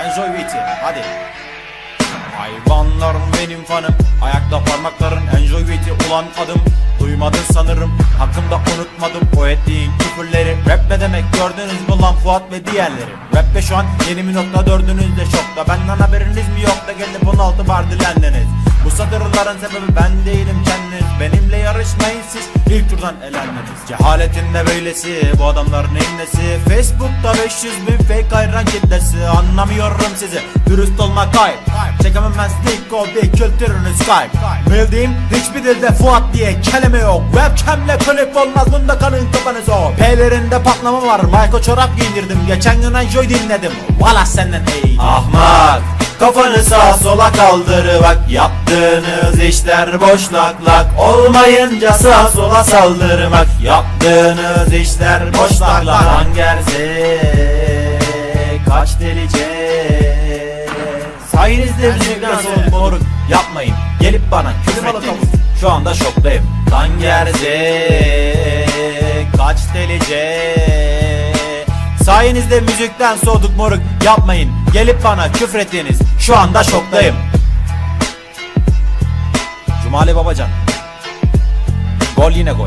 Enjoy with it. Hadi. Hayvanlarım benim fanım. Ayakta parmakların enjoy with it ulan adım Duymadın sanırım. Hakkımda unutmadım. O ettiğin küfürleri. Rap ne demek gördünüz mü lan Fuat ve diğerleri? Rap'te şu an yeni mi nokta. Dördünüz de şokta Benden haberiniz mi yok da gelip 16 bar dilendiniz Bu satırların sebebi ben değilim. Kendiniz Benimle yarışmayın siz. İlk turdan elendiniz Cehaletin de böylesi bu adamların nesi? Facebook'ta 500 bin fake hayran kitlesi. Anlamıyorum sizi. Dürüst olmak kayıp. Çekememezlik o bir kültürünüz kayıp Bildiğim hiçbir dilde Fuat diye kelime yok. Webcamle klip olmaz bunda kanın kafanız o P'lerinde patlama var. Michael çorap giydirdim Geçen gün Enjoy dinledim. Valla senden ey Ahmak Kafanı sağa sola kaldır bak Yaptığınız işler boş lak lak Olmayınca sağa sola saldırmak. Yaptığınız işler boş lak lak Hangerse kaç delice? Sayenizde müzikten sonra moruk? Yapmayın. Gelip bana küfür ettiniz Şu anda şoktayım. Tangerze kaç delice Sayenizde müzikten soğuduk moruk yapmayın. Gelip bana küfrettiniz Şu anda şoktayım. Cumali Babacan. Gol yine gol